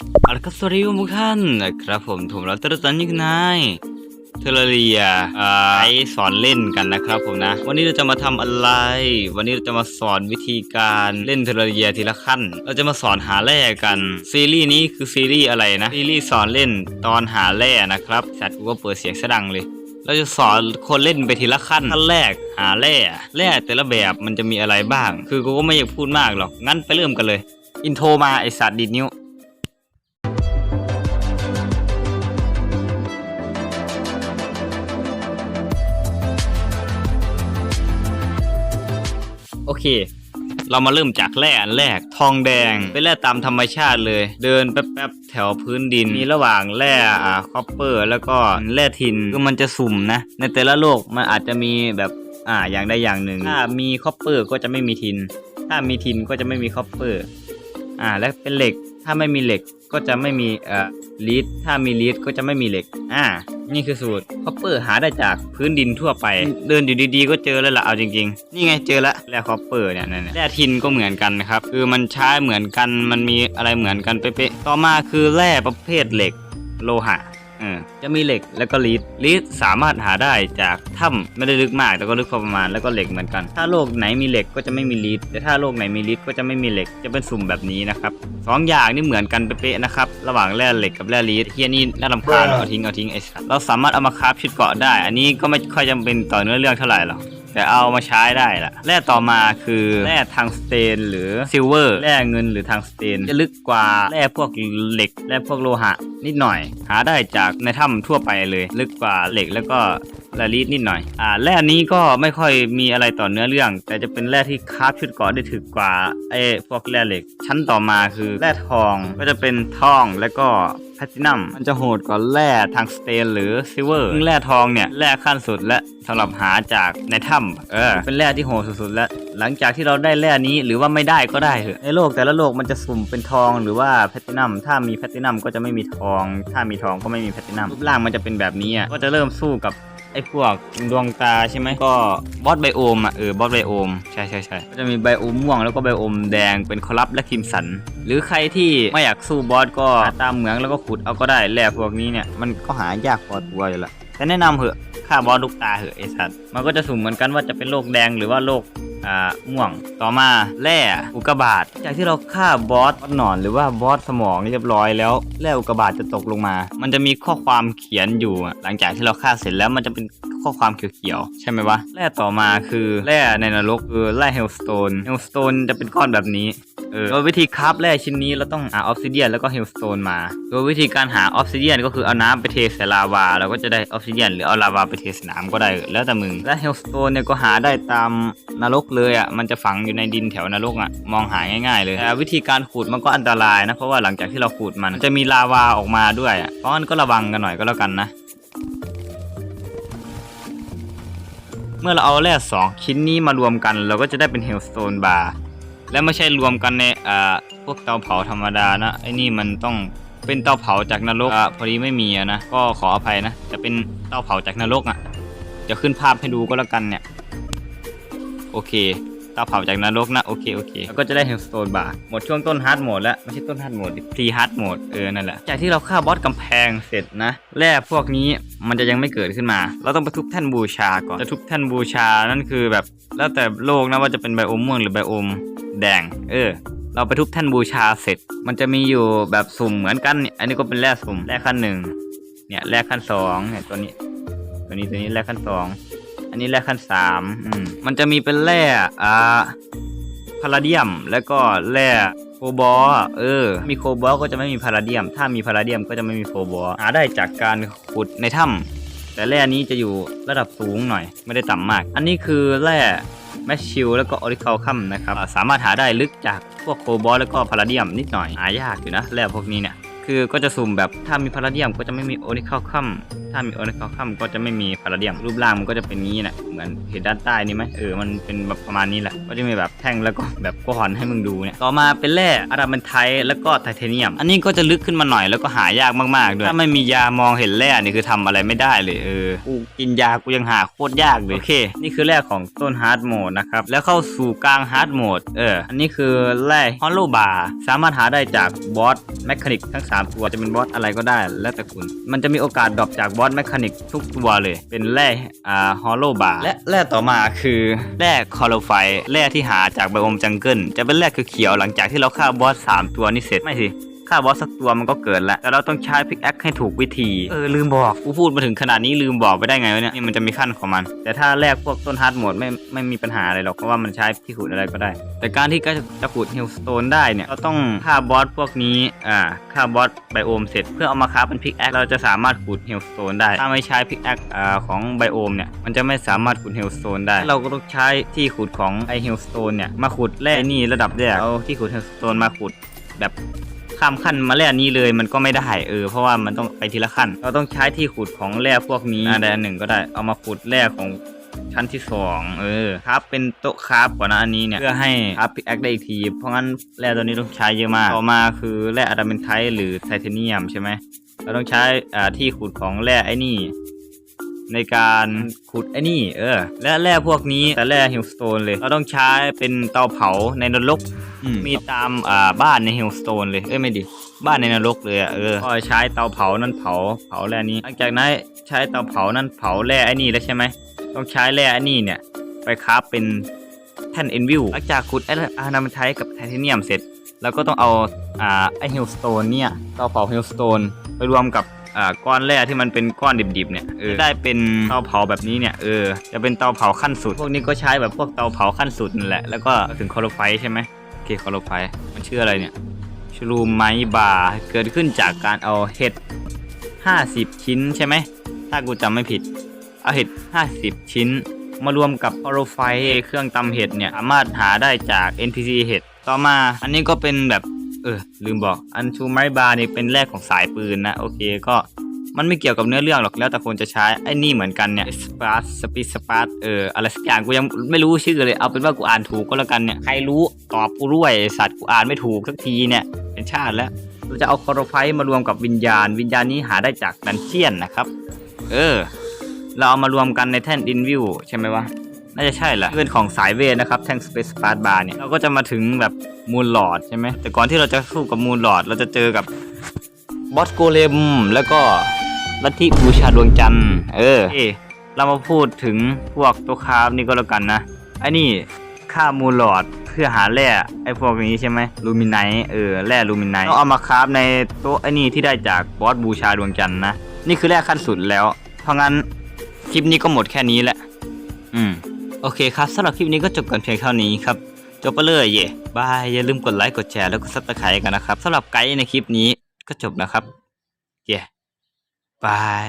อาละครัสวัสดีทุกท่านนะครับผมผมรัตนจันยิกนายเทอร์เรียไอสอนเล่นกันนะครับผมนะ วันนี้เราจะมาทำอะไร วันนี้เราจะมาสอนวิธีการเล่นเทอร์เรียทีละขั้น เราจะมาสอนหาแร่กัน ซีรีส์นี้คือซีรีส์อะไรนะ ซีรีส์สอนเล่นตอนหาแร่นะครับสัตว์กูก็เปิดเสียงสดังเลย เราจะสอนคนเล่นไปทีละขั้น ขั้นแรกหาแร่แร่แต่ละแบบมันจะมีอะไรบ้าง คือกูก็ไม่อยากพูดมากหรอก งั้นไปเริ่มกันเลย อินโทรมาไอสัตว์ดิดนิ้ว เค เรามาเริ่มจากแร่อันแรก ทองแดง เป็นแร่ตามธรรมชาติเลย เดินแป๊บๆแถวพื้นดิน มีระหว่างแร่อ่าคอปเปอร์ แล้วก็แร่ทิน คือมันจะสุ่มนะ ในแต่ละโลกมันอาจจะมีแบบอ่าอย่างใดอย่างหนึ่ง ถ้ามีคอปเปอร์ก็จะไม่มีทิน ถ้ามีทินก็จะไม่มีคอปเปอร์ อ่า และเป็นเหล็ก ถ้าไม่มีเหล็กก็จะไม่มีเอ่อลีดถ้ามีลีดก็จะไม่มีเหล็ก อ่า นี่คือสูตรคอปเปอร์หาได้จากพื้นดินทั่วไป เดินอยู่ดีๆก็เจอแล้วล่ะเอาจริงๆ นี่ไงเจอละแร่คอปเปอร์เนี่ยนั่นแร่ทินก็เหมือนกันนะครับ คือมันใช้เหมือนกันมันมีอะไรเหมือนกันเป๊ะๆต่อมาคือแร่ประเภทเหล็กโลหะ จะมีเหล็กแล้วก็ลีดลีดสามารถหาได้จากถ้ำไม่ได้ลึกมากแต่ก็ลึกพอประมาณแล้วก็เหล็กเหมือนกัน ถ้าโลกไหนมีเหล็กก็จะไม่มีลีดแต่ถ้าโลกไหนมีลีดก็จะไม่มีเหล็กจะเป็นสุ่มแบบนี้นะครับสองอย่างนี่เหมือนกันเป๊ะๆนะครับระหว่างแร่เหล็กกับแร่ลีดเฮียนี่น่ารำคาญเอาทิ้งเอาทิ้งไอ้สัสเราสามารถเอามาคราฟชุดเกาะได้ อันนี้ก็ไม่ค่อยจำเป็นต่อเนื้อเรื่องเท่าไหร่หรอก แต่เอามาใช้ได้ละแร่ต่อมาคือแร่ทางสเตน หรือซิลเวอร์แร่เงินหรือทางสเตน จะลึกกว่าแร่พวกเหล็กแร่พวกโลหะ นิดหน่อย หาได้จากในถ้ำทั่วไปเลย ลึกกว่าเหล็กแล้วก็แรลีดนิดหน่อย อ่าแร่นี้ก็ไม่ค่อยมีอะไรต่อเนื้อเรื่อง แต่จะเป็นแร่ที่คาฟชุดเกาะได้ถึกกว่าไอ้พวกแร่เหล็ก ชั้นต่อมาคือแร่ทองก็จะเป็นทองแล้วก็ แพลตินัมมันจะโหดกว่าแร่ทางสเตนหรือซิลเวอร์ซึ่งแร่ทองเนี่ยแร่ขั้นสุดและสำหรับหาจากในถ้ำเออเป็นแร่ที่โหดสุดๆแล้ว หลังจากที่เราได้แร่นี้หรือว่าไม่ได้ก็ได้เถอะในโลกแต่ละโลกมันจะสุ่มเป็นทองหรือว่าแพลตินัมถ้ามีแพลตินัมก็จะไม่มีทอง ถ้ามีทองก็ไม่มีแพลตินัมรูปร่างมันจะเป็นแบบนี้อะก็จะเริ่มสู้กับ ไอ้พวกดวงตาใช่ไหมก็บอสไบโอมอะเออบอสไบโอมใช่ใช่ใช่ก็จะมีไบโอมม่วงแล้วก็ไบโอมแดงเป็นคอรับและคิมสัน หรือใครที่ไม่อยากสู้บอสก็ตามเหมืองแล้วก็ขุดเอาก็ได้แร่พวกนี้เนี่ยมันก็หายากพอตัวอยู่ละแต่แนะนำเหอะฆ่าบอสลูกตาเหอะไอ้สัตว์มันก็จะสุ่มเหมือนกันว่าจะเป็นโรคแดงหรือว่าโรค อ่าม่วงต่อมาแร่อุกกาบาตจากที่เราฆ่าบอสหนอนหรือว่าบอสสมองเรียบร้อยแล้วแร่อุกกาบาตจะตกลงมา มันจะมีข้อความเขียนอยู่ หลังจากที่เราฆ่าเสร็จแล้วมันจะเป็นข้อความเขียวๆใช่ไหมวะแร่ต่อมาคือแร่ในนรกคือแร่เฮลสโตนเฮลสโตนจะเป็นก้อนแบบนี้ เออโดยวิธีคราฟแร่ชิ้นนี้เราต้องหาออฟซิเดียนแล้วก็เฮลสโตนมา โดยวิธีการหาออฟซิเดียนก็คือเอาน้ำไปเทใส่ลาวาเราก็จะได้ออฟซิเดียนหรือเอาลาวาไปเทใส่น้ำก็ได้แล้วแต่มึง และเฮลสโตนเนี่ยก็หาได้ตามนรกเลยอะมันจะฝังอยู่ในดินแถวนรกอะมองหาง่ายๆเลยแต่วิธีการขูดมันก็อันตรายนะเพราะว่าหลังจากที่เราขูดมันมันจะมีลาวาออกมาด้วยอะเพราะงั้นก็ระวังกันหน่อยก็แล้วกันนะเมื่อเราเอาแร่สองชิ้นนี้มารวมกัน เราก็จะได้เป็นเฮลสโตนบาร์ และไม่ใช่รวมกันในอ่าพวกเตาเผาธรรมดานะไอ้นี่มันต้องเป็นเตาเผาจากนรกอะพอดีไม่มีอะนะก็ขออภัยนะ จะเป็นเตาเผาจากนรกอะจะขึ้นภาพให้ดูก็แล้วกันเนี่ย โอเคเตาเผาจากนรกนะโอเคโอเคแล้วก็จะได้เฮลสโตนบาร์หมดช่วงต้นฮาร์ดโหมดแล้วไม่ใช่ต้นฮาร์ดโหมดพรีฮาร์ดโหมดเออนั่นแหละจากที่เราฆ่าบอสกำแพงเสร็จนะแร่พวกนี้มันจะยังไม่เกิดขึ้นมา เราต้องไปทุบแท่นบูชาก่อนจะทุบแท่นบูชานั่นคือแบบแล้วแต่โลกนะว่าจะเป็นไบโอมม่วงหรือไบโอม แดง เออ เราไปทุบแท่นบูชาเสร็จ มันจะมีอยู่แบบสุ่มเหมือนกันเนี่ยอันนี้ก็เป็นแร่สุ่มแร่ขั้นหนึ่งเนี่ยแร่ขั้นสองเนี่ยตัวนี้ ตัวนี้ตัวนี้แร่ขั้นสองอันนี้แร่ขั้นสามอืมมันจะมีเป็นแร่อ่าพาราเดียมแล้วก็แร่โคบอลเออ มีโคบอลก็จะไม่มีพาราเดียม ถ้ามีพาราเดียมก็จะไม่มีโคบอลหาได้จากการขุดในถ้ำแต่แร่นี้จะอยู่ระดับสูงหน่อย ไม่ได้ต่ำมาก อันนี้คือแร่ แมชชิลแล้วก็ออริคาลคัมนะครับ สามารถหาได้ลึกจากพวกโคบอลแล้วก็พาราเดียมนิดหน่อยหายากอยู่นะแร่พวกนี้เนี่ย คือก็จะสุ่มแบบถ้ามีพาราเดียมก็จะไม่มีโอนิคอลคัมถ้ามีโอนิคอลคัมก็จะไม่มีพาราเดียมรูปร่างมันก็จะเป็นงี้นะเหมือนเห็นด้านใต้นี่ไหมเออมันเป็นแบบประมาณนี้แหละก็จะมีแบบแท่งแล้วก็แบบก้อนให้มึงดูเนี่ยต่อมาเป็นแร่อะดามันไทแล้วก็ไทเทเนียม อันนี้ก็จะลึกขึ้นมาหน่อยแล้วก็หายากมากๆด้วยถ้าไม่มียามองเห็นแร่นี่คือทำอะไรไม่ได้เลยเออกูกินยากูยังหาโคตรยากเลยโอเค นี่คือแร่ของต้นฮาร์ดโหมดนะครับแล้วเข้าสู่กลางฮาร์ดโหมดเอออันนี้คือแร่ฮอลโลบาร์สามารถหาได้จากบอสแมคานิกทั้ง3ตัวจะเป็นบอสอะไรก็ได้ แล้วแต่คุณ มันจะมีโอกาสดรอปจากบอสแมคานิกทุกตัวเลย เป็นแร่อ่าฮอลโลบาร์และแร่ต่อมาคือแร่คอโลไฟแร่ที่หาจากไบโอมจังเกิลจะเป็นแร่เขียวๆหลังจากที่เราฆ่าบอสสามตัวนี่เสร็จไม่สิ ฆ่าบอสสักตัวมันก็เกิดแล้วแต่เราต้องใช้พิกแอคให้ถูกวิธี เออลืมบอกกูพูดมาถึงขนาดนี้ลืมบอกไปได้ไงวะเนี่ยนี่มันจะมีขั้นของมัน แต่ถ้าแรกพวกต้นฮาร์ดโหมดไม่ไม่มีปัญหาอะไรหรอกเพราะว่ามันใช้ที่ขุดอะไรก็ได้ แต่การที่จะจะขุดฮิลสโตนได้เนี่ยเราต้องฆ่าบอสพวกนี้อ่าฆ่าบอสไบโอมเสร็จเพื่อเอามาคราฟเป็นพิกแอคเราจะสามารถขุดฮิลสโตนได้ถ้าไม่ใช้พิกแอคอ่าของไบโอมเนี่ยมันจะไม่สามารถขุดฮิลสโตนได้ เราก็ต้องใช้ที่ขุดของไอฮิลสโตนเนี่ยมาขุดแร่นี่ระดับแรกเอาที่ขุดฮิลสโตนมาขุดแบบ ข้ามขั้นมาแร่นี้เลยมันก็ไม่ได้เออเพราะว่ามันต้องไปทีละขั้น เราต้องใช้ที่ขุดของแร่พวกนี้อันใดอันหนึ่งก็ได้เอามาขุดแร่ของชั้นที่สองเออครับเป็นโต๊ะคราฟก่อนนะอันนี้เนี่ย เพื่อให้ครับพิกแอคได้อีกที เพราะงั้นแร่ตัวนี้ต้องใช้เยอะมาก ต่อมาคือแร่อะดามนไทหรือไทเทเนียมใช่ไหมเราต้องใช้อ่าที่ขุดของแร่ไอ้นี่ ในการขุดไอ้นี่ เออ และแร่พวกนี้แต่แร่ฮิลสโตนเลย เราต้องใช้เป็นเตาเผาในนรก มีตามอ่าบ้านในฮิลสโตนเลย เอ้ยไม่ดิ บ้านในนรกเลยอะเออก็ใช้เตาเผานั่นเผา เผาแร่นี้ หลังจากนั้นใช้เตาเผานั่นเผาแร่ไอ้นี่แล้วใช่ไหม ต้องใช้แร่ไอ้นี่เนี่ย ไปคราฟเป็นแท่นเอ็นวิวหลังจากขุดไอ้อานามันไทกับไทเทเนียมเสร็จ แล้วก็ต้องเอาอ่าไอฮิลสโตนเนี่ย เตาเผาฮิลสโตนไปรวมกับ อ่าก้อนแร่ที่มันเป็นก้อนดิบๆเนี่ยเออได้เป็นเตาเผาแบบนี้เนี่ยเออจะเป็นเตาเผาขั้นสุด พวกนี้ก็ใช้แบบพวกเตาเผาขั้นสุดนั่นแหละแล้วก็ถึงคอโลไฟใช่ไหมโอเคคอโลไฟมันชื่ออะไรเนี่ยชลูไมบาร์เกิดขึ้นจากการเอาเห็ด 50 ชิ้นใช่ไหมถ้ากูจำไม่ผิด เอาเห็ด 50 ชิ้น มารวมกับอโรไฟเครื่องตำเห็ดเนี่ยสามารถหาได้จาก NPC เห็ดต่อมาอันนี้ก็เป็นแบบ เออ ลืมบอกอันชูไม้บาร์นี่เป็นแรกของสายปืนนะ โอเคก็มันไม่เกี่ยวกับเนื้อเรื่องหรอกแล้วแต่คนจะใช้ไอ้นี่เหมือนกันเนี่ยสปาร์สปีสปาร์เอออะไรสักอย่างกูยังไม่รู้ชื่อเลยเอาเป็นว่ากูอ่านถูกก็แล้วกันเนี่ยใครรู้ตอบกูด้วยไอ้สัตว์กูอ่านไม่ถูกสักทีเนี่ยเป็นชาติแล้วเราจะเอาคอโรไฟต์มารวมกับวิญญาณ วิญญาณนี้หาได้จากดันเจียนนะครับ เออ เราเอามารวมกันในแท่นดินวิวใช่ไหมวะ น่าจะใช่แหละเป็นของสายเวทนะครับแท่งสเปซฟาร์บาร์เนี่ยเราก็จะมาถึงแบบมูลหลอดใช่ไหมแต่ก่อนที่เราจะสู้กับมูลหลอด เราจะเจอกับบอสโกเลมแล้วก็ลัทธิบูชาดวงจันทร์เออเอยเรามาพูดถึงพวกตัวคราฟนี่ก็แล้วกันนะไอ้นี่ฆ่ามูลหลอดเพื่อหาแร่ไอ้พวกนี้ใช่ไหมลูมินไนท์เออแร่ลูมินไนท์เราเอามาคราฟในโต๊ะไอ้นี่ที่ได้จากบอสบูชาดวงจันทร์นะนี่คือแร่ขั้นสุดแล้ว เพราะงั้นคลิปนี้ก็หมดแค่นี้แหละอืม โอเคครับสำหรับคลิปนี้ก็จบกันเพียงเท่านี้ครับ จบไปเลยเย่บาย อย่าลืมกดไลค์ กดแชร์แล้วก็ซับสไครต์กันนะครับสำหรับไกด์ในคลิปนี้ก็จบนะครับ เย่บาย